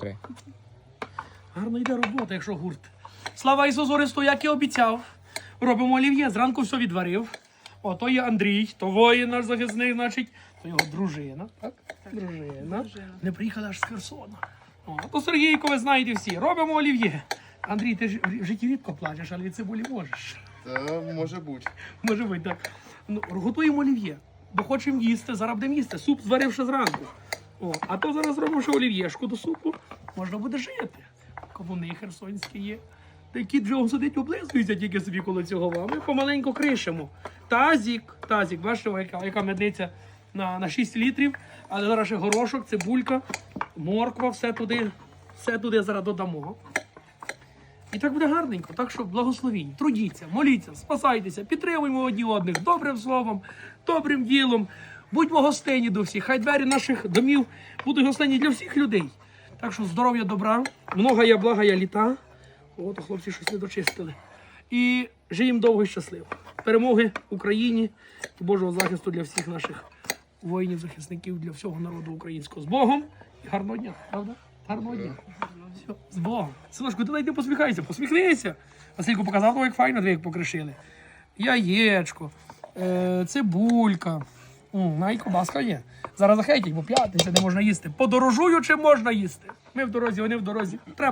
Три. Гарно йде робота, якщо гурт. Слава Ісусу Христу, як і обіцяв. Робимо олів'є, зранку все відварив. О, то є Андрій, то воїн наш захисник, значить, то його дружина. Так? Дружина. Не приїхала аж з Херсона. О, то Сергійко, ви знаєте всі. Робимо олів'є. Андрій, ти ж в житті рідко плачеш, але від цибулі можеш. Та може бути. Може бути, так. Ну, готуємо олів'є, бо хочемо їсти, зараз будемо їсти. Суп зваривши зранку. О, а то зараз зробимо ще олів'єшку до супу. Можна буде жити. Кавуни херсонські є. Та кіт вже сидить облизується тільки собі коло цього вам. Ми помаленьку кришимо. Тазік, тазік, бачите, яка, яка медниця на, на 6 літрів. Але зараз ще горошок, цибулька, морква, все туди, все туди зараз додамо. І так буде гарненько. Так що благословінь, трудіться, моліться, спасайтеся, підтримуємо одні одних добрим словом, добрим ділом. Будьмо гостинні до всіх. Хай двері наших домів будуть гостинні для всіх людей. Так що здоров'я, добра, много я блага я літа. О, хлопці щось не дочистили. І живім довго і щасливо. Перемоги Україні і Божого захисту для всіх наших воїнів, захисників, для всього народу українського. З Богом і гарного дня, правда? Гарного дня. Все, з Богом. Синочку, ти навіть не посміхайся, посміхнися. Васильку показав, ой, як файно дві як покришили. Яєчко, е, цибулька. М, баска є. Зараз захейтять, бо п'ятниця не можна їсти. Подорожую чи можна їсти? Ми в дорозі, вони в дорозі. Треба.